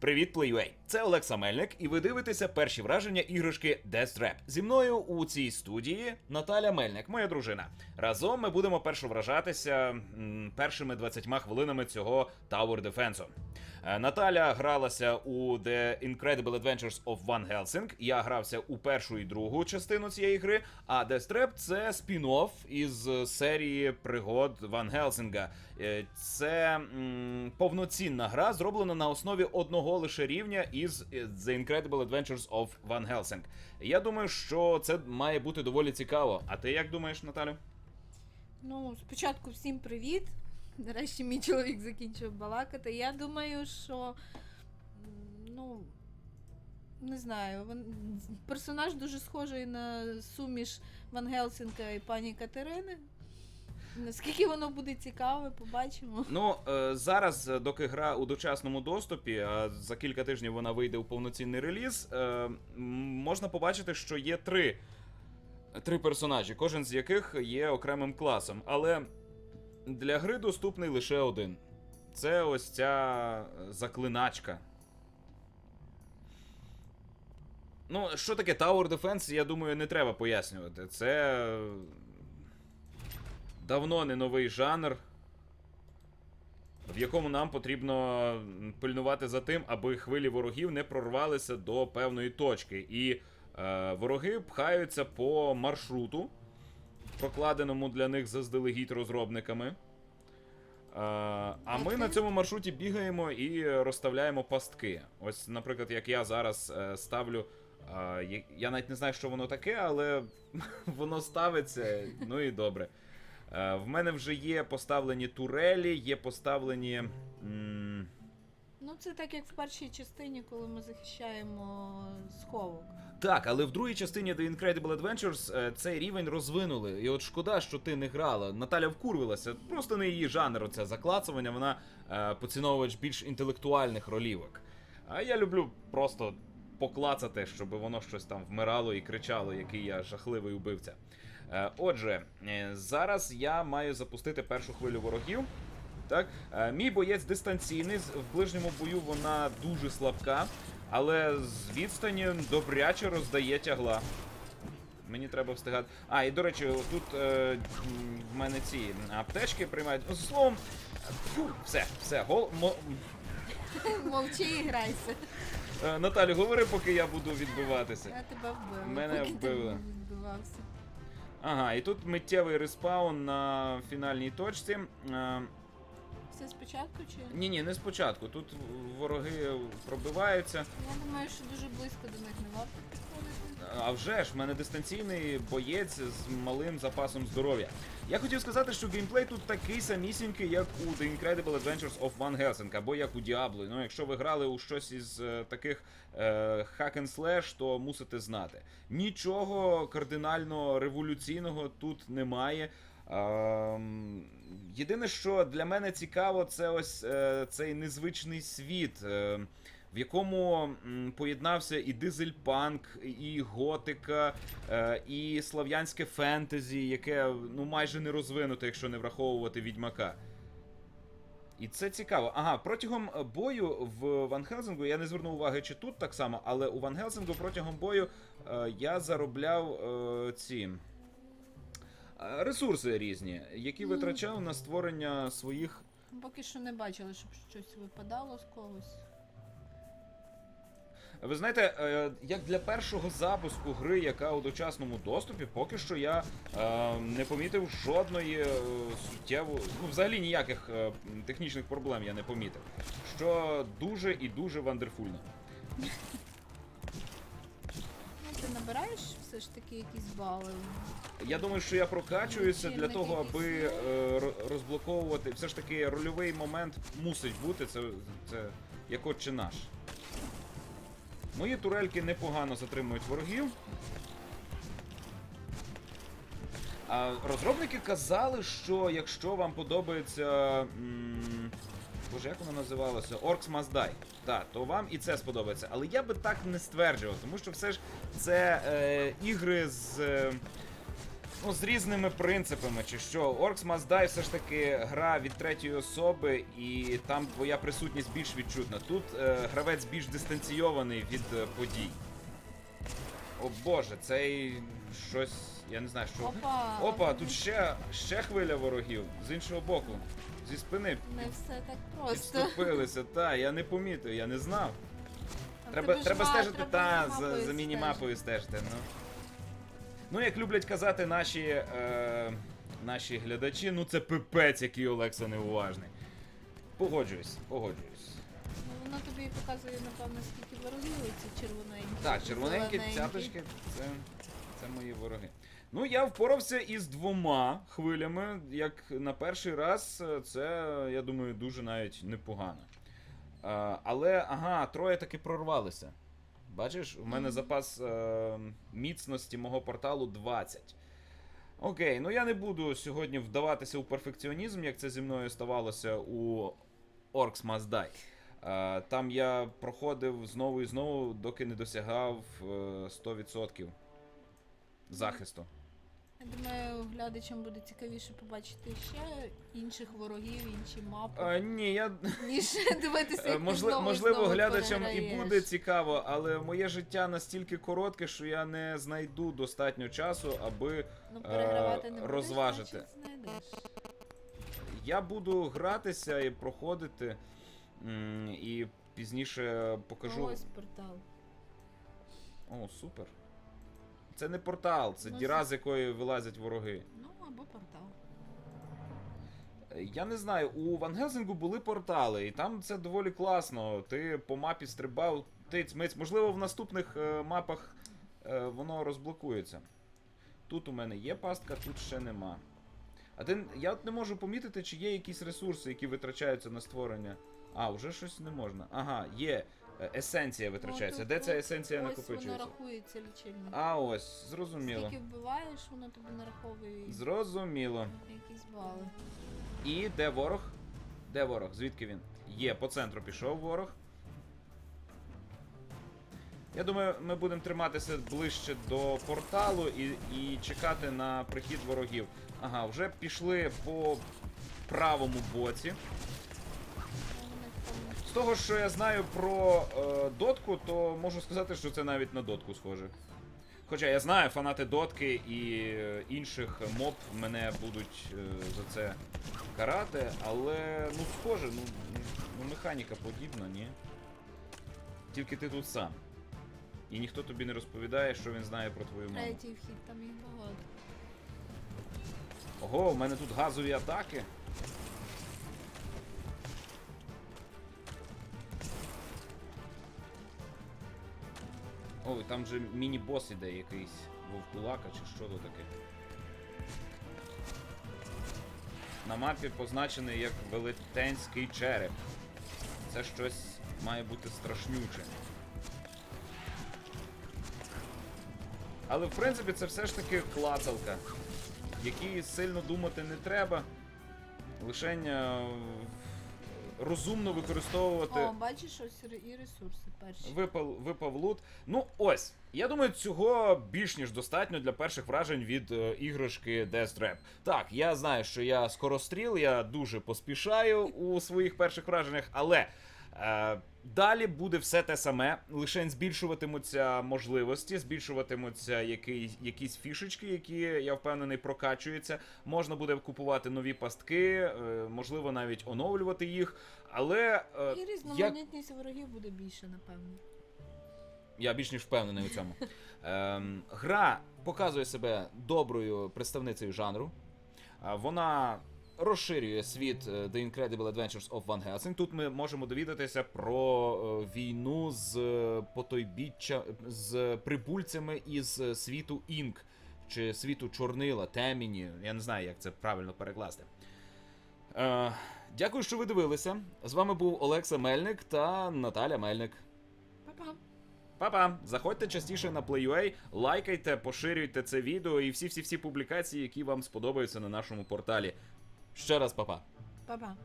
Привіт, PlayUA! Це Олекса Мельник, і ви дивитеся перші враження іграшки Death Trap. Зі мною у цій студії Наталя Мельник, моя дружина. Разом ми будемо першу вражатися м, першими 20 хвилинами цього Tower Defense. Е, Наталя гралася у The Incredible Adventures of Van Helsing. Я грався у першу і другу частину цієї гри. А Death Trap це спін-офф із серії пригод Ван Гелсінга. Е, Це повноцінна гра, зроблена на основі одного лише рівня із е, The Incredible Adventures of Van Helsing. Я думаю, що це має бути доволі цікаво. А ти як думаєш, Наталю? Ну, спочатку всім привіт. Нарешті мій чоловік закінчив балакати. Я думаю, що. Ну. Не знаю, він, персонаж дуже схожий на суміш Ван Гелсінка і пані Катерини. Наскільки воно буде цікаве, побачимо. Ну е, зараз, е, доки гра у дочасному доступі, а за кілька тижнів вона вийде у повноцінний реліз. е, можна побачити, що є три, три персонажі, кожен з яких є окремим класом. Але для гри доступний лише один. Це ось ця е, заклиначка. Ну, що таке Tower Defense, я думаю, не треба пояснювати. Це е, давно не новий жанр, в якому нам потрібно пильнувати за тим, аби хвилі ворогів не прорвалися до певної точки. І е, вороги пхаються по маршруту, прокладеному для них заздалегідь розробниками. Е, а ми на цьому маршруті бігаємо і розставляємо пастки. Ось, наприклад, як я зараз е, ставлю. е, я- навіть не знаю, що воно таке, але воно ставиться, ну і добре. В мене вже є поставлені турелі, є поставлені. Це так як в першій частині, коли ми захищаємо сховок. Так, але в другій частині The Incredible Adventures е, цей рівень розвинули. І от шкода, що ти не грала. Наталя вкурвилася. Просто не її жанр, оце заклацування, вона е, поціновувач більш інтелектуальних ролівок. А я люблю просто поклацати, щоб воно щось там вмирало і кричало, який я жахливий убивця. Е, отже, е, зараз я маю запустити першу хвилю ворогів. Так, Е, мій боєць дистанційний, в ближньому бою вона дуже слабка, але з відстані добряче роздає тягла. Мені треба встигати. А, і до речі, тут е, в мене ці аптечки приймають. Ну, Словом, фу, все, все, гол. Мо... Мовчи і грайся. Е, Наталю, говори, поки я буду відбиватися. Я тебе вбила. Мене поки ти вбили. відбивався. Ага, і тут миттєвий респаун на фінальній точці. Е, Все спочатку чи? ні, ні, не спочатку. Тут вороги пробиваються. Я думаю, що дуже близько до них не варто підходити. А вже ж, в мене дистанційний боєць з малим запасом здоров'я. Я хотів сказати, що геймплей тут такий самісінький, як у The Incredible Adventures of Van Helsing, або як у Diablo. Ну, якщо ви грали у щось із е, таких е, hack and slash, то мусите знати. Нічого кардинально революційного тут немає. Ем, єдине, що для мене цікаво, це ось е, цей незвичний світ. Е, в якому поєднався і дизельпанк, і готика, е, і слав'янське фентезі, яке ну майже не розвинуте, якщо не враховувати відьмака. І це цікаво. Ага, протягом бою в Ван Хелсингу я не звернув уваги, чи тут так само, але у Ван Хелсингу протягом бою е, я заробляв е, ці е, ресурси різні, які Мгм. витрачав на створення своїх Поки що не бачили, щоб щось випадало з когось. Ви знаєте, е, як для першого запуску гри, яка у дочасному доступі, поки що я е, не помітив жодної е, суттєву, ну взагалі ніяких технічних проблем я не помітив. Що дуже і дуже вандерфульно. Ну, ти набираєш все ж таки якісь бали. Я думаю, що я прокачуюся для того, аби розблоковувати. Все ж таки рольовий момент мусить бути. Це, це як отче наш. Мої турельки непогано затримують ворогів. А розробники казали, що якщо вам подобається. Боже, як воно називалося? Orcs Must Die. Так, то вам і це сподобається. Але я би так не стверджував, тому що все ж це е, ігри з. Е, Ну, з різними принципами, чи що. Orcs Must Die все ж таки гра від третьої особи, і там твоя присутність більш відчутна. Тут е, гравець більш дистанційований від е, подій. О боже, цей щось. Я не знаю, що. Опа! Опа, тут ще, ще хвиля ворогів з іншого боку. Зі спини Не все так просто. підступилися. Та, я не помітив, я не знав. Треба, треба стежити треба та за за мінімапою стежити. Ну. Ну, як люблять казати наші, е, наші глядачі, ну це пипець, який Олекса неуважний. Погоджуюсь, погоджуюсь. Ну, воно тобі показує, напевно, скільки ворогів ці червоненькі. Так, червоненькі зелененькі. цяточки це, це мої вороги. Ну, я впорався із двома хвилями. Як на перший раз, е, це, я думаю, дуже навіть непогано. Е, але, ага, троє таки прорвалися. Бачиш, у мене запас е, міцності мого порталу 20. Окей, ну я не буду сьогодні вдаватися у перфекціонізм, як це зі мною ставалося у Orcs Must Die. Е, Там я проходив знову і знову, доки не досягав е, 100% захисту. Я думаю, глядачам буде цікавіше побачити ще інших ворогів, інші мапи, Е, ні, я ніж дивитися, е, як ти можли, знову і можливо, знову глядачам і переграєш. буде цікаво, але моє життя настільки коротке, що я не знайду достатньо часу, аби Ну, перегравати е, не будеш, розважити. значить, знайдеш. я буду гратися і проходити. м, І пізніше покажу. Ось портал. О, супер. Це не портал, це Ну, діра, з якої вилазять вороги. Ну, або портал. Е, Я не знаю, у Ван Гелсингу були портали, і там це доволі класно. Ти по мапі стрибав, тиць, миць. Можливо, в наступних е, мапах е, воно розблокується. Тут у мене є пастка, тут ще нема. А ти, я от не можу помітити, чи є якісь ресурси, які витрачаються на створення. А, вже щось не можна. Ага, є. Е, Есенція витрачається. Ну, Де ця есенція Ось накопичується? рахується лічильник. А ось, зрозуміло. Скільки вбиваєш, воно тобі нараховує Зрозуміло. якісь бали. І де ворог? Де ворог? Звідки він? Є, по центру пішов ворог. Я думаю, ми будемо триматися ближче до порталу і, і чекати на прихід ворогів. Ага, вже пішли по правому боці. З того, що я знаю про е, дотку, то можу сказати, що це навіть на дотку схоже. Хоча я знаю, фанати дотки і е, інших моб мене будуть е, за це карати, але ну схоже, ну, ну механіка подібна, ні. Тільки ти тут сам. І ніхто тобі не розповідає, що він знає про твою маму. Третій вхід, там їх багато. Ого, у мене тут газові атаки. Ой, там же міні-бос іде якийсь вовкулака чи що то таке. На мапі позначений як велетенський череп. Це щось має бути страшнюче. Але в принципі це все ж таки клацалка, якій сильно думати не треба. Лишень розумно використовувати. О, бачиш, ось і ресурси перші. Випав, випав лут. Ну, ось. Я думаю, цього більш ніж достатньо для перших вражень від е, іграшки Death Trap. Так, я знаю, що я скоростріл, я дуже поспішаю у своїх перших враженнях, але. Е, Далі буде все те саме, лише збільшуватимуться можливості, збільшуватимуться який, якісь фішечки, які я впевнений прокачуються. Можна буде купувати нові пастки, е, можливо, навіть оновлювати їх. Але е, І як різноманітність ворогів буде більше, напевно. я більш ніж впевнений у цьому. Ем, гра показує себе доброю представницею жанру. Вона розширює світ е, The Incredible Adventures of Van Helsing. Тут ми можемо довідатися про е, війну з е, потойбіччя з прибульцями із світу Інк чи світу Чорнила, Теміні. Я не знаю, як це правильно перекласти. Е, дякую, що ви дивилися. З вами був Олекса Мельник та Наталя Мельник. Па-па! Па-па! Заходьте частіше на Play.ua, лайкайте, поширюйте це відео і всі-всі-всі публікації, які вам сподобаються на нашому порталі. Ще раз па-па. Па-па!